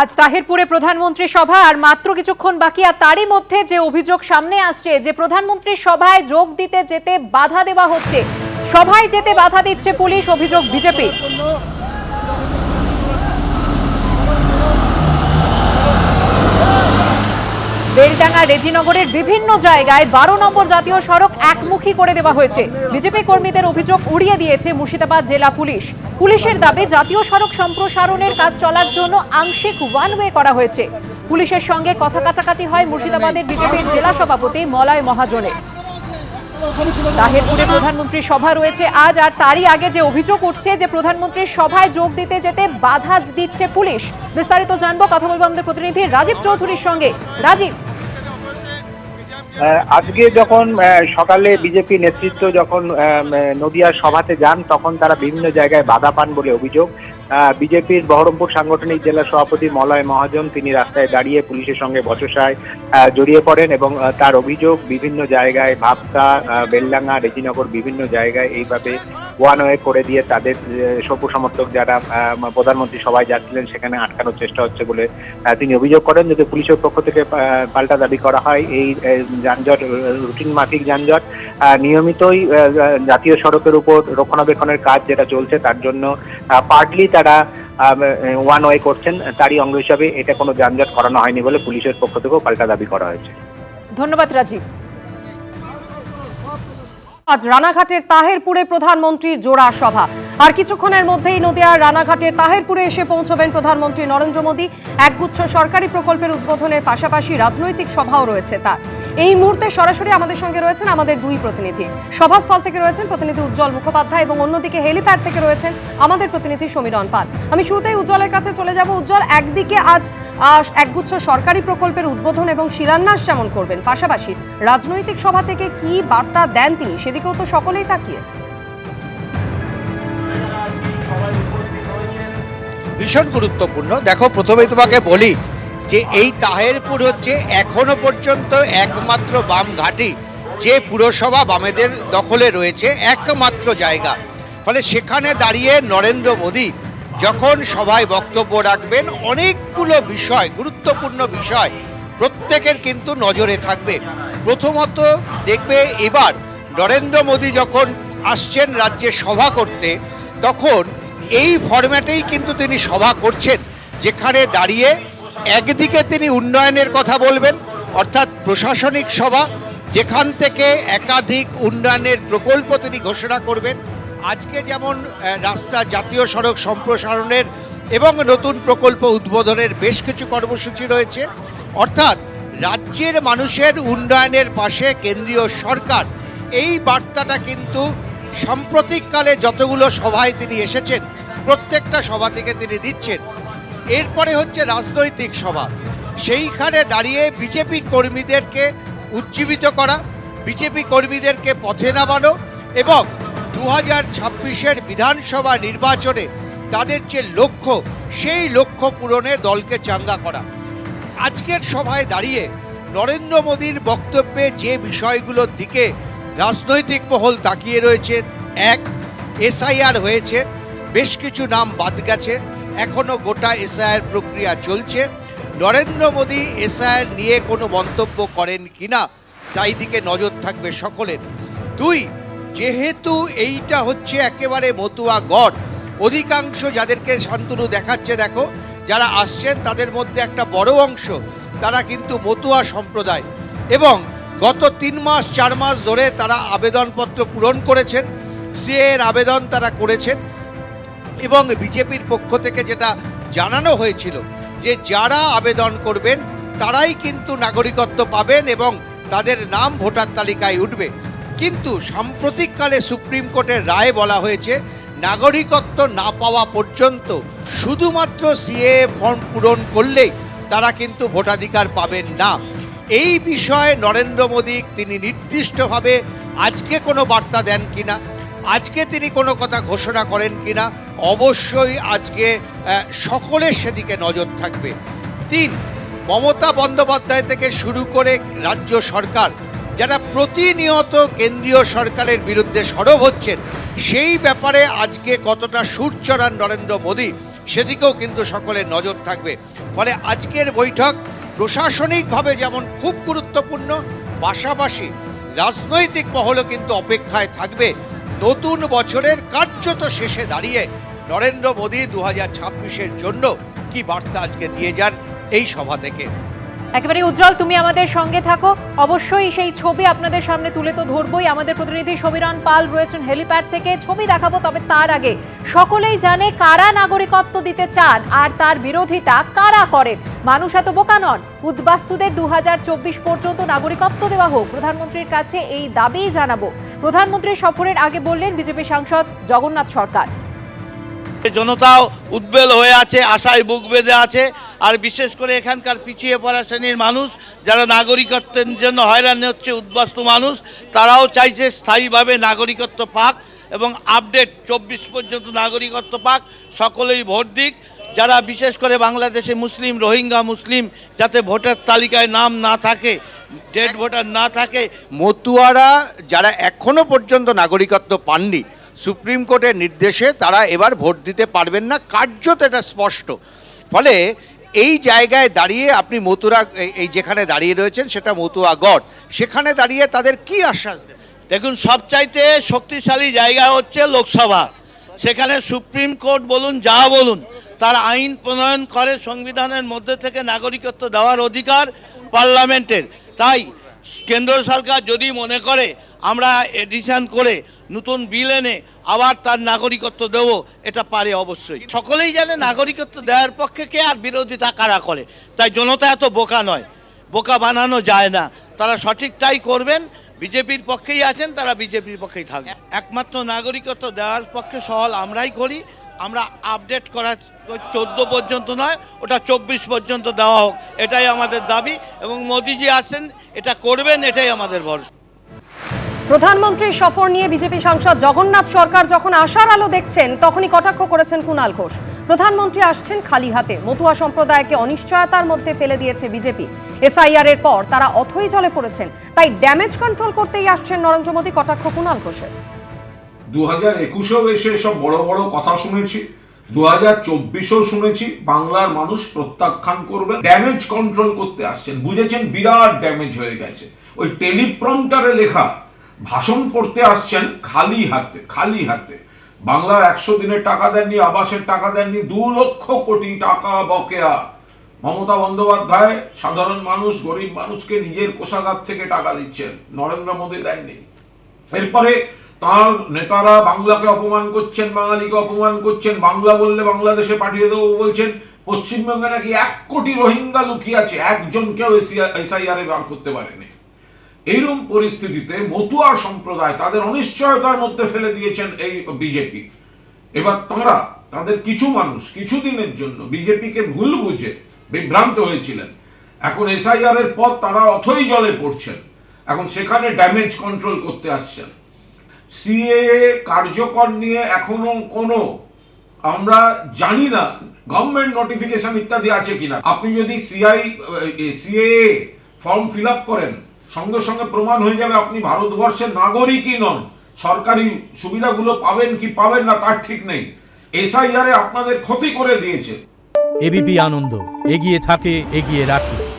আজ তাহিরপুরে প্রধানমন্ত্রী সভা আর মাত্র কিছুক্ষণ বাকি, আর তারই মধ্যে যে অভিযোগ সামনে আসছে, যে প্রধানমন্ত্রী সভায় যোগ দিতে যেতে বাধা দেওয়া হচ্ছে, সভায় যেতে বাধা দিচ্ছে পুলিশ, অভিযোগ বিজেপি বেলডাঙ্গা রেজিনগরের বিভিন্ন জায়গায় বারো নম্বর জাতীয় সড়ক একমুখী করে দেওয়া হয়েছে। বিজেপি কর্মীদের অভিযোগ উড়িয়ে দিয়েছে মুর্শিদাবাদ জেলা পুলিশ। পুলিশের দাবি, জাতীয় সড়ক সম্প্রসারণের কাজ চলার জন্য আংশিক ওয়ান ওয়ে করা হয়েছে। পুলিশের সঙ্গে কথা কাটাকাটি হয় মুর্শিদাবাদের বিজেপির জেলা সভাপতি মলয় মহাজনের তাহেরপুরে প্রধানমন্ত্রীর সভা রয়েছে আজ, আর তারই আগে যে অভিযোগ উঠছে যে প্রধানমন্ত্রীর সভায় যোগ দিতে যেতে বাধা দিচ্ছে পুলিশ। বিস্তারিত জানব কথা বলব আমাদের প্রতিনিধি রাজীব চৌধুরীর সঙ্গে। রাজীব আজকে যখন সকালে বিজেপি নেতৃত্ব যখন নদিয়ার সভাতে যান, তখন তারা বিভিন্ন জায়গায় বাধা পান বলে অভিযোগ। বিজেপির বহরমপুর সাংগঠনিক জেলা সভাপতি মলয় মহাজন তিনি রাস্তায় দাঁড়িয়ে পুলিশের সঙ্গে বচসায় জড়িয়ে পড়েন এবং তার অভিযোগ বিভিন্ন জায়গায় ভাবতা বেলডাঙ্গা, রেজিনগর বিভিন্ন জায়গায় এইভাবে ওয়ান ওয়ে করে দিয়ে তাদের সভ্য সমর্থক যারা প্রধানমন্ত্রী সভায় যাচ্ছিলেন, সেখানে আটকানোর চেষ্টা হচ্ছে বলে তিনি অভিযোগ করেন যদি পুলিশের পক্ষ থেকে পাল্টা দাবি করা হয়, এই যানজট রুটিন মাফিক যানজট নিয়মিতই জাতীয় সড়কের উপর রক্ষণাবেক্ষণের কাজ যেটা চলছে তার জন্য পার্টলি তারা ওয়ান ওয়ে করছেন, তারই অঙ্গ হিসাবে এটা কোনো যানজট করানো হয়নি বলে পুলিশের পক্ষ থেকেও পাল্টা দাবি করা হয়েছে। ধন্যবাদ রাজীব। আজ রানাঘাটের তাহেরপুরে প্রধানমন্ত্রীর জোড়া সভা। আর কিছুক্ষণের মধ্যেই নদিয়ার রানাঘাটের তাহেরপুরে এসে পৌঁছবেন প্রধানমন্ত্রী নরেন্দ্র মোদী। একগুচ্ছ সরকারি প্রকল্পের উদ্বোধনের পাশাপাশি রাজনৈতিক সভাও রয়েছে তার। এই মুহূর্তে সরাসরি আমাদের সঙ্গে রয়েছেন আমাদের দুই প্রতিনিধি। সভাস্থল থেকে রয়েছেন প্রতিনিধি উজ্জ্বল মুখোপাধ্যায় এবং অন্যদিকে হেলিপ্যাড থেকে রয়েছেন আমাদের প্রতিনিধি সমীরণ পাল। আমি শুরুতেই উজ্জ্বলের কাছে চলে যাব। উজ্জ্বল, একদিকে আজ একগুচ্ছ সরকারি প্রকল্পের উদ্বোধন এবং শিলান্যাস যেমন করবেন, পাশাপাশি রাজনৈতিক সভা থেকে কি বার্তা দেন তিনি সেদিকেও তো সকলেই তাকিয়ে। ভীষণ গুরুত্বপূর্ণ। দেখো, প্রথমেই তোমাকে বলি যে এই তাহেরপুর হচ্ছে এখনও পর্যন্ত একমাত্র বাম ঘাঁটি, যে পুরসভা বামেদের দখলে রয়েছে একমাত্র জায়গা। ফলে সেখানে দাঁড়িয়ে নরেন্দ্র মোদী যখন সভায় বক্তব্য রাখবেন, অনেকগুলো বিষয়, গুরুত্বপূর্ণ বিষয় প্রত্যেকের কিন্তু নজরে থাকবে। প্রথমত দেখবে এবার নরেন্দ্র মোদী যখন আসছেন রাজ্যে সভা করতে, তখন এই ফরম্যাটেই কিন্তু তিনি সভা করছেন, যেখানে দাঁড়িয়ে একদিকে তিনি উন্নয়নের কথা বলবেন, অর্থাৎ প্রশাসনিক সভা, যেখান থেকে একাধিক উন্নয়নের প্রকল্প তিনি ঘোষণা করবেন আজকে যেমন রাস্তা জাতীয় সড়ক সম্প্রসারণের এবং নতুন প্রকল্প উদ্বোধনের বেশ কিছু কর্মসূচি রয়েছে। অর্থাৎ রাজ্যের মানুষের উন্নয়নের পাশে কেন্দ্রীয় সরকার, এই বার্তাটা কিন্তু সাম্প্রতিককালে যতগুলো সভায় তিনি এসেছেন, প্রত্যেকটা সভা থেকে তিনি দিচ্ছেন। এরপরে হচ্ছে রাজনৈতিক সভা। সেইখানে দাঁড়িয়ে বিজেপি কর্মীদেরকে উজ্জীবিত করা, বিজেপি কর্মীদেরকে পথে নামানো এবং দু হাজার ছাব্বিশের বিধানসভা নির্বাচনে তাদের যে লক্ষ্য, সেই লক্ষ্য পূরণে দলকে চাঙ্গা করা। আজকের সভায় দাঁড়িয়ে নরেন্দ্র মোদীর বক্তব্যে যে বিষয়গুলোর দিকে রাজনৈতিক মহল তাকিয়ে রয়েছে, এক, এসআইআর হয়েছে, বেশ কিছু নাম বাদ গেছে, এখনও গোটা এসআইআর প্রক্রিয়া চলছে। নরেন্দ্র মোদী এসআইআর নিয়ে কোনো মন্তব্য করেন কিনা, তাই দিকে নজর থাকবে সকলের। দুই যেহেতু এইটা হচ্ছে একেবারে মতুয়া গড়, অধিকাংশ যাদেরকে শান্তনু দেখাচ্ছে দেখো, যারা আসছেন তাদের মধ্যে একটা বড় অংশ, তারা কিন্তু মতুয়া সম্প্রদায়। এবং গত তিন মাস, চার মাস ধরে তারা আবেদনপত্র পূরণ করেছেন সিএ এর আবেদন তারা করেছেন, এবং বিজেপির পক্ষ থেকে যেটা জানানো হয়েছিল যে যারা আবেদন করবেন, তারাই কিন্তু নাগরিকত্ব পাবেন এবং তাদের নাম ভোটার তালিকায় উঠবে। কিন্তু সাম্প্রতিককালে সুপ্রিম কোর্টের রায় বলা হয়েছে, নাগরিকত্ব না পাওয়া পর্যন্ত শুধুমাত্র সিএ ফর্ম পূরণ করলেই তারা কিন্তু ভোটাধিকার পাবেন না। এই বিষয়ে নরেন্দ্র মোদী তিনি নির্দিষ্টভাবে আজকে কোনো বার্তা দেন কিনা, আজকে তিনি কোনো কথা ঘোষণা করেন কিনা, অবশ্যই আজকে সকলের সেদিকে নজর থাকবে। তিন, মমতা বন্দ্যোপাধ্যায় থেকে শুরু করে রাজ্য সরকার যারা প্রতিনিয়ত কেন্দ্রীয় সরকারের বিরুদ্ধে সরব হচ্ছেন, সেই ব্যাপারে আজকে কতটা সুর চড়ান নরেন্দ্র মোদী, সেদিকেও কিন্তু সকলের নজর থাকবে। ফলে আজকের বৈঠক প্রশাসনিকভাবে যেমন খুব গুরুত্বপূর্ণ, পাশাপাশি রাজনৈতিক মহলও কিন্তু অপেক্ষায় থাকবে। নতুন বছরের কার্যত শেষে দাঁড়িয়ে নরেন্দ্র মোদী দু হাজার জন্য কি বার্তা আজকে দিয়ে যান এই সভা থেকে? একেবারে উজ্জ্বল, তুমি আমাদের সঙ্গে থাকো। অবশ্যই সেই ছবি আপনাদের সামনে তুলে তো ধরবই। আমাদের প্রতিনিধি সমীরণ পাল রয়েছেন হেলিপ্যাড থেকে। ছবি দেখাবো, তবে তার আগে সকলেই জানে কারা নাগরিকত্ব দিতে চান আর তার বিরোধিতা কারা করেন। মানুষ এত বোকা নন। উদ্বাস্তুদের দু হাজার চব্বিশ পর্যন্ত নাগরিকত্ব দেওয়া হোক। প্রধানমন্ত্রীর কাছে এই দাবিই জানাব। প্রধানমন্ত্রী সফরের আগে বললেন, বিজেপি সাংসদ জগন্নাথ সরকার। জনতাও উদ্বেল হয়ে আছে, আশায় বুক বেঁধে আছে। আর বিশেষ করে এখানকার পিছিয়ে পড়া শ্রেণির মানুষ, যারা নাগরিকত্বের জন্য হয়রানি হচ্ছে উদ্বাস্তু মানুষ, তারাও চাইছে স্থায়ীভাবে নাগরিকত্ব পাক এবং আপডেট চব্বিশ পর্যন্ত নাগরিকত্ব পাক, সকলেই ভোট দিক। যারা বিশেষ করে বাংলাদেশে মুসলিম, রোহিঙ্গা মুসলিম, যাতে ভোটার তালিকায় নাম না থাকে ডেড ভোটার না থাকে, মতুয়ারা যারা এখনও পর্যন্ত নাগরিকত্ব পাননি সুপ্রিম কোর্টের নির্দেশে তারা এবার ভোট দিতে পারবেন না। কার্যত এটা স্পষ্ট। ফলে এই জায়গায় দাঁড়িয়ে আপনি মতুরা এই- যেখানে দাঁড়িয়ে রয়েছেন সেটা মতুয়া মতুয়াগড় সেখানে দাঁড়িয়ে তাদের কি আশ্বাস দেবেন? দেখুন, সবচাইতে শক্তিশালী জায়গা হচ্ছে লোকসভা। সেখানে সুপ্রিম কোর্ট বলুন, যা বলুন, তার আইন প্রণয়ন করে সংবিধানের মধ্যে থেকে নাগরিকত্ব দেওয়ার অধিকার পার্লামেন্টের। তাই কেন্দ্র সরকার যদি মনে করে, আমরা এডিশন করে নতুন বিল এনে আবার তার নাগরিকত্ব দেব এটা পারে অবশ্যই। সকলেই জানে নাগরিকত্ব দেওয়ার পক্ষে কে আর বিরোধিতা কারা করে। তাই জনতা এত বোকা নয়। বোকা বানানো যায় না। তারা সঠিকটাই করবেন বিজেপির পক্ষেই আছেন তারা বিজেপির পক্ষেই থাকবে। একমাত্র নাগরিকত্ব দেওয়ার পক্ষে সহল আমরাই করি। আমরা আপডেট করা চোদ্দ পর্যন্ত নয় ওটা চব্বিশ পর্যন্ত দেওয়া হোক এটাই আমাদের দাবি। এবং মোদিজি আসেন এটা করবেন এটাই আমাদের ভরসা। প্রধানমন্ত্রীর সফর নিয়ে বিজেপি সাংসদ জগন্নাথ সরকার যখন আশার আলো দেখছেন, তখনই কটাক্ষ করেছেন কুণাল ঘোষ। প্রধানমন্ত্রী আসছেন খালি হাতে। মতুয়া সম্প্রদায়কে অনিশ্চয়তার মধ্যে ফেলে দিয়েছে বিজেপি। এসআইআর এর পর তারা অথই জলে পড়েছেন। তাই ড্যামেজ কন্ট্রোল করতেই আসছেন নরেন্দ্র মোদী, কটাক্ষ কুণাল ঘোষের। দু হাজার একুশেও এসে সব বড় বড় কথা শুনেছি। দু হাজার চব্বিশেও শুনেছি, বাংলার মানুষ প্রত্যাখ্যান করবে ড্যামেজ কন্ট্রোল করতে আসছেন। বুঝেছেন, বিরাট ড্যামেজ হয়ে গেছে। ওই টেলিপ্রম্পটারে লেখা ভাষণ পড়তে আসছেন খালি হাতে খালি হাতে। বাংলার একশো দিনের টাকা দেননি, আবাসের টাকা দেননি, দু লক্ষ কোটি টাকা বকেয়া। মমতা বন্দ্যোপাধ্যায় সাধারণ মানুষ, গরিব মানুষকে নিজের কোষাগার থেকে টাকা দিচ্ছেন, নরেন্দ্র মোদী দেননি। এরপরে তার নেতারা বাংলাকে অপমান করছেন, বাঙালিকে অপমান করছেন, বাংলা বললে বাংলাদেশে পাঠিয়ে দেবো বলছেন, পশ্চিমবঙ্গে নাকি এক কোটি রোহিঙ্গা লুকিয়ে আছে, একজনকেও এসআইআর বার করতে পারেনি। এইরকম পরিস্থিতিতে মতুয়া সম্প্রদায় তাদের অনিশ্চয়তার মধ্যে ফেলে দিয়েছেন এই বিজেপি। এবার তাঁরা, তাদের কিছু মানুষ কিছুদিনের জন্য বিজেপিকে ভুল বুঝে বিভ্রান্ত হয়েছিলেন। এখন এসআইআর এর পর তারা অথই জলে পড়ছেন। এখন সেখানে ড্যামেজ কন্ট্রোল করতে আসছেন। সিএ কার্যকর নিয়ে এখনও কোনো আমরা জানি না গভর্নমেন্ট নোটিফিকেশন ইত্যাদি আছে কিনা। আপনি যদি CI CA form fill up করেন সঙ্গে সঙ্গে প্রমাণ হয়ে যাবে আপনি ভারতবর্ষের নাগরিকই নন। সরকারি সুবিধাগুলো পাবেন কি পাবেন না তার ঠিক নেই। এসআইআর আপনাদের ক্ষতি করে দিয়েছে। এবিপি আনন্দ, এগিয়ে থাকে, এগিয়ে রাখে।